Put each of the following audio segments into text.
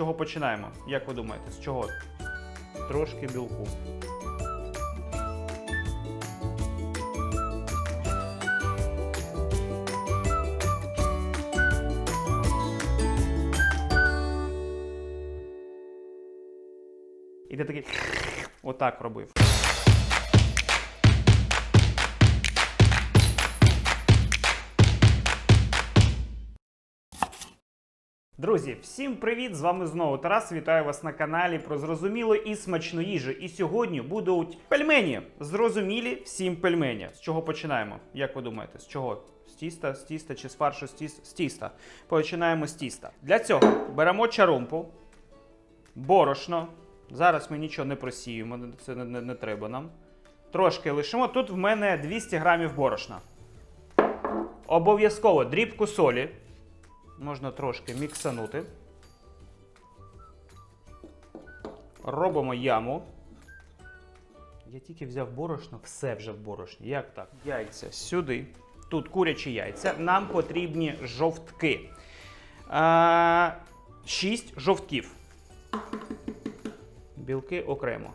чого починаємо? Як ви думаєте? З чого? Трошки білку. І ти такий отак робив. Друзі, всім привіт! З вами знову Тарас. Вітаю вас на каналі про зрозумілу і смачну їжу. І сьогодні будуть пельмені. Зрозумілі всім пельмені. З чого починаємо? Як ви думаєте? З чого? З тіста, з тіста чи з фаршу з тіста? З тіста. Починаємо з тіста. Для цього беремо чарумпу, борошно. Зараз ми нічого не просіємо, це не, не, не треба нам. Трошки лишимо. Тут в мене 200 грамів борошна. Обов'язково дрібку солі. Можна трошки міксанути. Робимо яму. Я тільки взяв борошно, все вже в борошні. Як так? Яйця сюди. Тут курячі яйця. Нам потрібні жовтки. Шість жовтків. Білки окремо.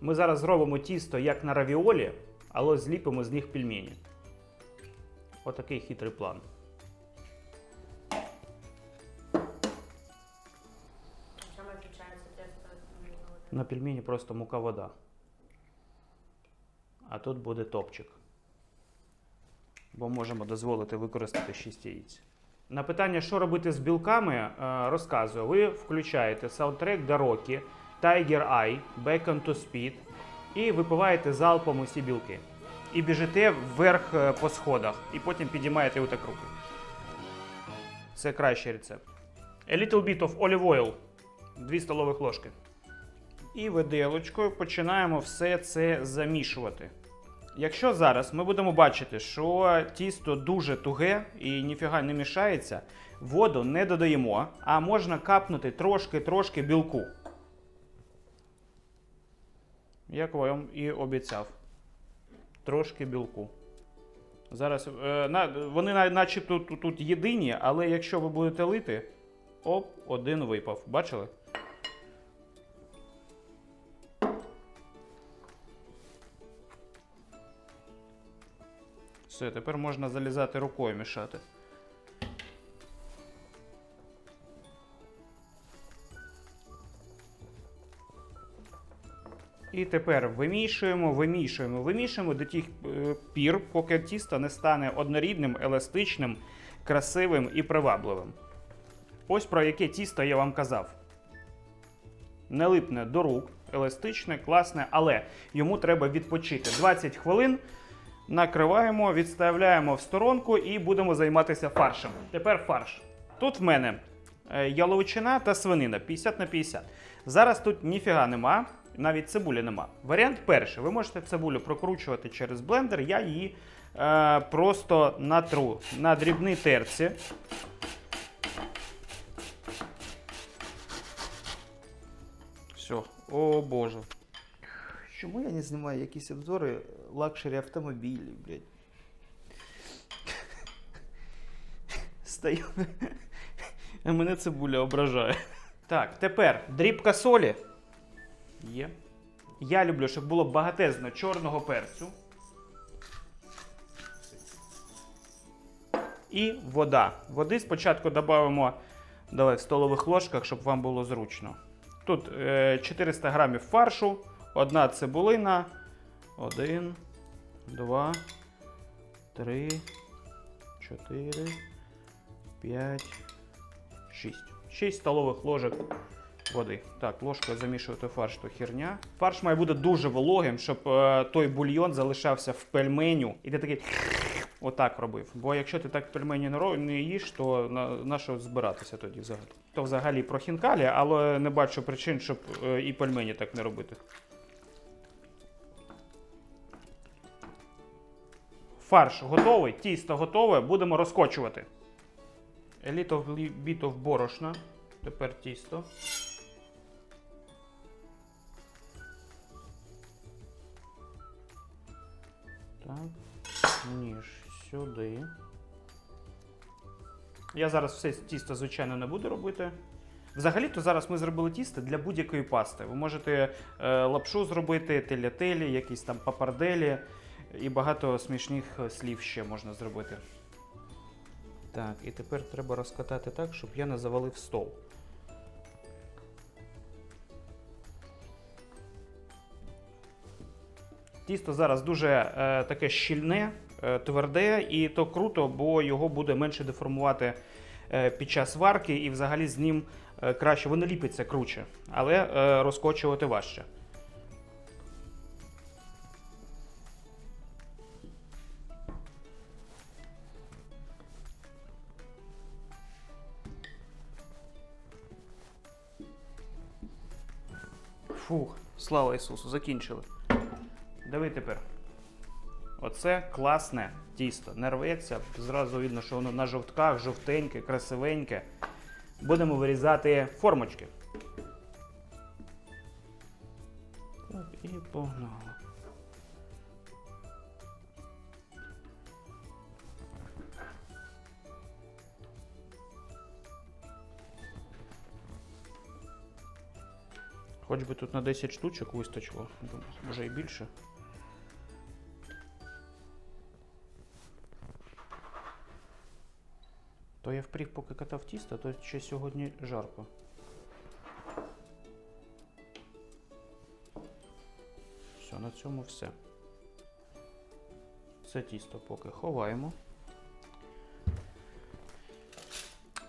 Ми зараз зробимо тісто як на равіолі, але зліпимо з них пельмені. Отакий хитрий план. На пельмені просто мука вода. А тут буде топчик. Бо можемо дозволити використати 6 яєць. На питання, що робити з білками, е, розказую. Ви включаєте саундтрек до Rocky, Tiger Eye, Bacon to Speed і випиваєте залпом усі білки. І біжите вверх е, по сходах, і потім підіймаєте отак руки. Це кращий рецепт. A little bit of olive oil. 2 столових ложки. І виделочкою починаємо все це замішувати. Якщо зараз ми будемо бачити, що тісто дуже туге і ніфіга не мішається, воду не додаємо, а можна капнути трошки-трошки білку. Як вам і обіцяв. Трошки білку. Зараз е, на, вони на- начебто тут, тут єдині, але якщо ви будете лити, оп, один випав. Бачили? Все, тепер можна залізати рукою мішати. І тепер вимішуємо, вимішуємо, вимішуємо до тих е, пір, поки тісто не стане однорідним, еластичним, красивим і привабливим. Ось про яке тісто я вам казав. Не липне до рук, еластичне, класне, але йому треба відпочити 20 хвилин. Накриваємо, відставляємо в сторонку і будемо займатися фаршем. Тепер фарш. Тут в мене е, яловичина та свинина 50 на 50. Зараз тут ніфіга нема, навіть цибулі нема. Варіант перший. Ви можете цибулю прокручувати через блендер, я її е, просто натру на дрібній терці. Все, о боже. Чому я не знімаю якісь обзори лакшері автомобілів, блядь? Стою. А мене цибуля ображає. Так, тепер дрібка солі. Є. Я люблю, щоб було багатезно чорного перцю. І вода. Води спочатку додамо давай, в столових ложках, щоб вам було зручно. Тут е, 400 грамів фаршу, одна цибулина, один, два, три, чотири, п'ять, шість. Шість столових ложок води. Так, ложкою замішувати фарш то херня. Фарш має бути дуже вологим, щоб е, той бульйон залишався в пельменю. І ти такий отак робив. Бо якщо ти так пельмені не, їш, то на, на що збиратися тоді взагалі? То взагалі про хінкалі, але не бачу причин, щоб е, і пельмені так не робити. Фарш готовий, тісто готове, будемо розкочувати. A little of борошна. Тепер тісто. Ніж сюди. Я зараз все тісто, звичайно, не буду робити. Взагалі-то зараз ми зробили тісто для будь-якої пасти. Ви можете е, лапшу зробити, телятелі, якісь там папарделі і багато смішних е, слів ще можна зробити. Так, і тепер треба розкатати так, щоб я не завалив стол. Тісто зараз дуже е, таке щільне, тверде, і то круто, бо його буде менше деформувати е, під час варки, і взагалі з ним е, краще воно ліпиться круче, але е, розкочувати важче. Фух, слава Ісусу, закінчили. Диви тепер. Оце класне тісто. Не рветься. Зразу видно, що воно на жовтках, жовтеньке, красивеньке. Будемо вирізати формочки. Так, і погнали. Хоч би тут на 10 штучок вистачило, може і більше. То я впріг, поки катав тісто, то ще сьогодні жарко. Все, на цьому все. Це тісто поки ховаємо.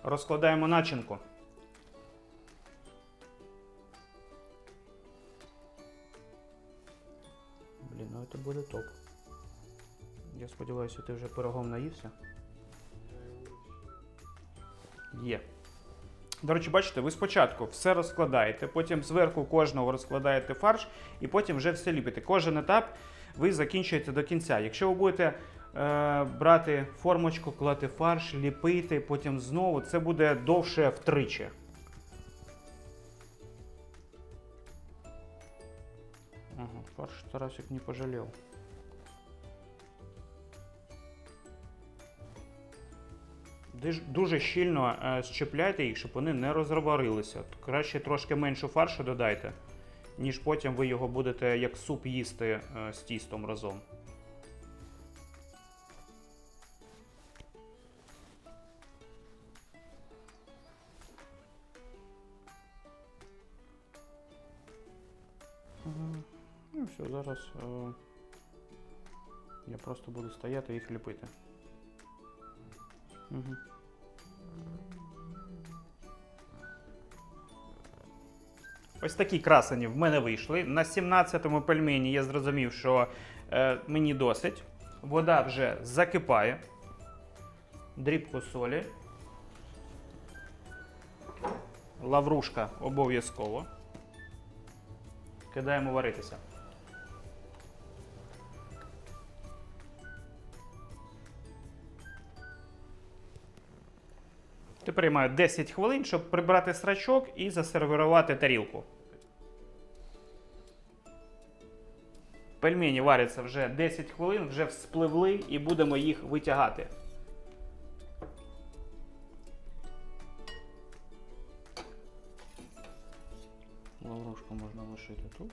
Розкладаємо начинку. Блін, ну це буде топ. Я сподіваюся, ти вже пирогом наївся. Є. До речі, бачите, ви спочатку все розкладаєте, потім зверху кожного розкладаєте фарш, і потім вже все ліпите. Кожен етап ви закінчуєте до кінця. Якщо ви будете е, брати формочку, клати фарш, ліпити, потім знову, це буде довше втричі. Ага, фарш Тарасик не пожалел. Дуже щільно щепляйте їх, щоб вони не розробарилися. Краще трошки менше фаршу додайте, ніж потім ви його будете як суп їсти е, з тістом разом. Ну все, зараз е, я просто буду стояти і їх ліпити. Угу. Ось такі красені в мене вийшли. На 17-му пельмені я зрозумів, що е, мені досить. Вода вже закипає. Дрібку солі. Лаврушка обов'язково. Кидаємо варитися. Тепер я маю 10 хвилин, щоб прибрати срачок і засервірувати тарілку. Пельмені варяться вже 10 хвилин, вже вспливли і будемо їх витягати. Лаврушку можна лишити тут.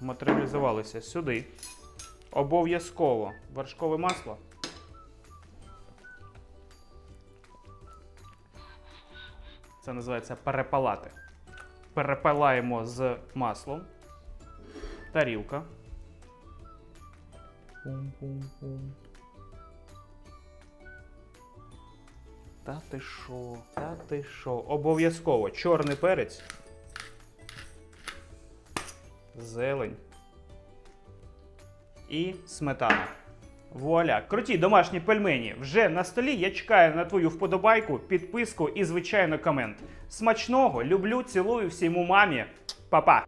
Матеріалізувалися сюди. Обов'язково вершкове масло. Це називається перепалати. Перепалаємо з маслом. Тарілка. Пум-пум-пум. Та ти що? Та ти що? Обов'язково чорний перець. Зелень і сметана. Вуаля! Круті домашні пельмені вже на столі. Я чекаю на твою вподобайку, підписку і, звичайно, комент. Смачного! Люблю, цілую всім мамі. Па-па!